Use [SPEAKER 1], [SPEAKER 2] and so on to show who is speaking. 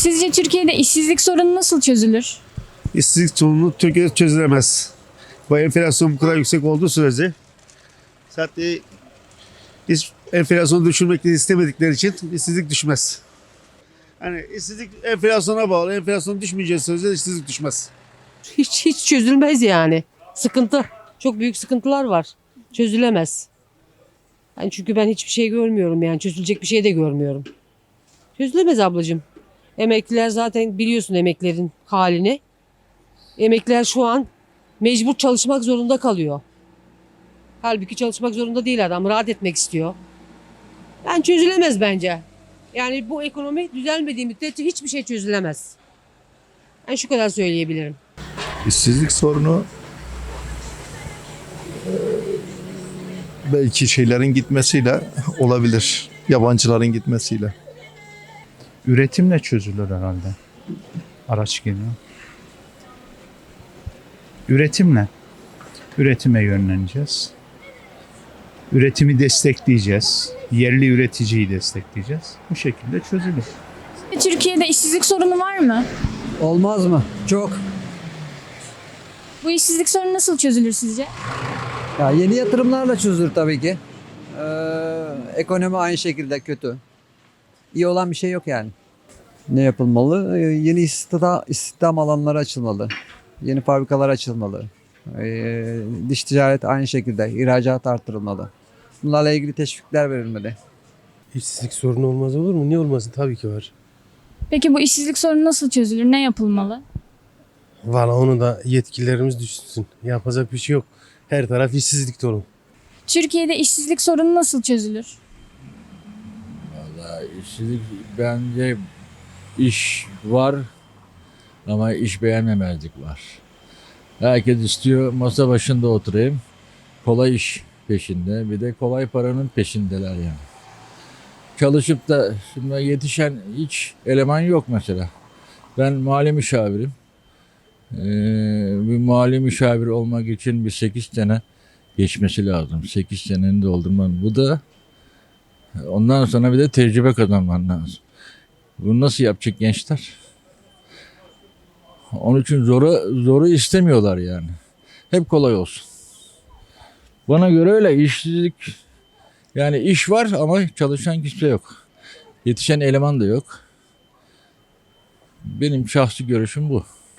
[SPEAKER 1] Sizce Türkiye'de işsizlik sorunu nasıl çözülür?
[SPEAKER 2] İşsizlik sorunu Türkiye'de çözülemez. Bu enflasyon bu kadar yüksek olduğu sürece zaten hiç enflasyonu düşürmek de istemedikleri için işsizlik düşmez. Hani işsizlik enflasyona bağlı. Enflasyon düşmeyeceği sürece işsizlik düşmez.
[SPEAKER 3] Hiç hiç çözülmez yani. Sıkıntı. Çok büyük sıkıntılar var. Çözülemez. Yani çünkü ben hiçbir şey görmüyorum yani. Çözülecek bir şey de görmüyorum. Çözülemez ablacığım. Emekliler zaten biliyorsun emeklerin halini. Emekliler şu an mecbur çalışmak zorunda kalıyor. Halbuki çalışmak zorunda değil adam. Rahat etmek istiyor. Yani çözülemez bence. Yani bu ekonomi düzelmediği müddetçe hiçbir şey çözülemez. Ben şu kadar söyleyebilirim.
[SPEAKER 4] İşsizlik sorunu e, belki şeylerin gitmesiyle olabilir. Yabancıların gitmesiyle.
[SPEAKER 5] Üretimle çözülür herhalde. Araç geliyor. Üretimle. Üretime yönleneceğiz. Üretimi destekleyeceğiz. Yerli üreticiyi destekleyeceğiz. Bu şekilde çözülür.
[SPEAKER 1] Türkiye'de işsizlik sorunu var mı?
[SPEAKER 6] Olmaz mı? Çok.
[SPEAKER 1] Bu işsizlik sorunu nasıl çözülür sizce?
[SPEAKER 6] Ya yeni yatırımlarla çözülür tabii ki. Ee, ekonomi aynı şekilde kötü. İyi olan bir şey yok yani. Ne yapılmalı? Ee, yeni istihdam, istihdam alanları açılmalı. Yeni fabrikalar açılmalı. Ee, dış ticaret aynı şekilde. ihracat artırılmalı. Bunlarla ilgili teşvikler verilmeli.
[SPEAKER 7] İşsizlik sorunu olmaz olur mu? Niye olmasın? Tabii ki var.
[SPEAKER 1] Peki bu işsizlik sorunu nasıl çözülür? Ne yapılmalı?
[SPEAKER 7] Valla onu da yetkililerimiz düşünsün. Yapacak bir şey yok. Her taraf işsizlik dolu.
[SPEAKER 1] Türkiye'de işsizlik sorunu nasıl çözülür?
[SPEAKER 8] Valla işsizlik bence iş var ama iş beğenmemezlik var. Herkes istiyor masa başında oturayım. Kolay iş peşinde bir de kolay paranın peşindeler yani. Çalışıp da şimdi yetişen hiç eleman yok mesela. Ben mali müşavirim. Ee, bir mali müşavir olmak için bir 8 sene geçmesi lazım. 8 senenin doldurman. Bu da Ondan sonra bir de tecrübe kazanman lazım. Bunu nasıl yapacak gençler? Onun için zoru, zoru istemiyorlar yani. Hep kolay olsun. Bana göre öyle işsizlik yani iş var ama çalışan kimse yok. Yetişen eleman da yok. Benim şahsi görüşüm bu.